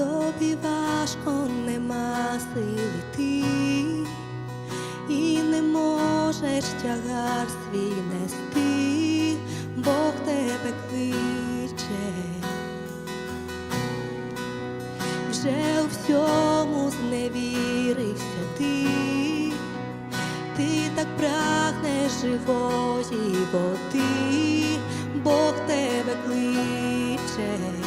тобі важко нема сили, ти, і не можеш тягар свій нести, Бог тебе кличе, вже у всьому зневірився ти, ти так прагнеш живої води, Бог тебе кличе.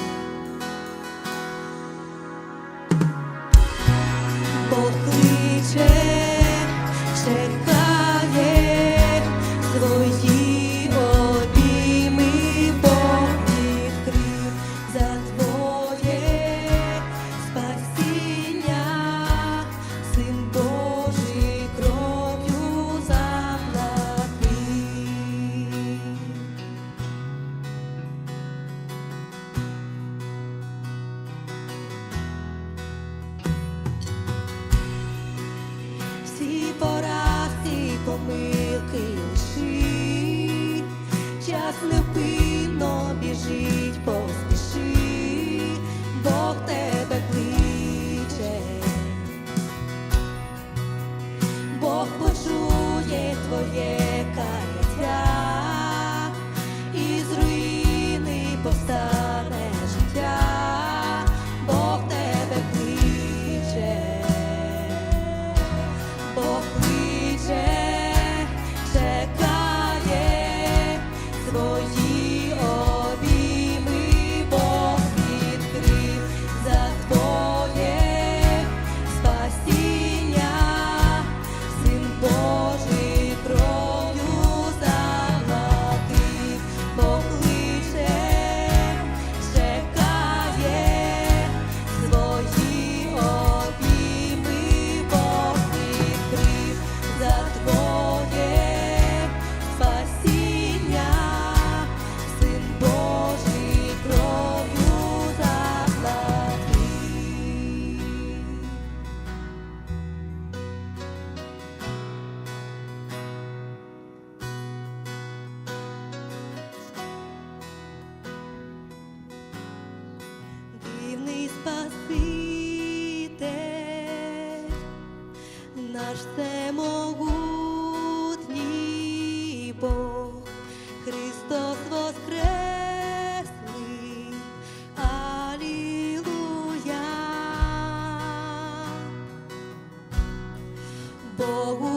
todo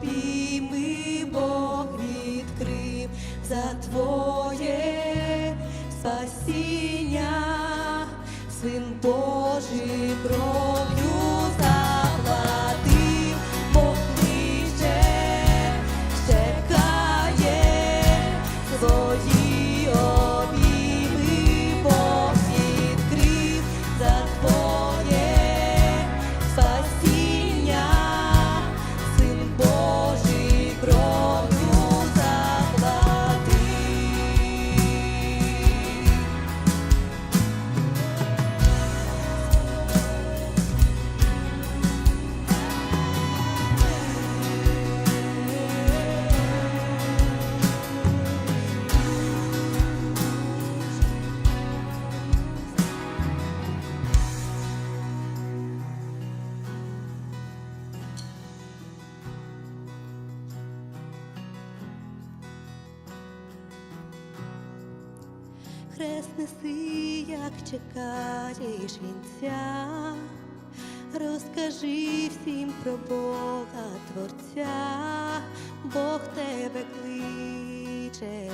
be хрест неси, як чекаєш вінця, розкажи всім про Бога Творця, Бог тебе кличе.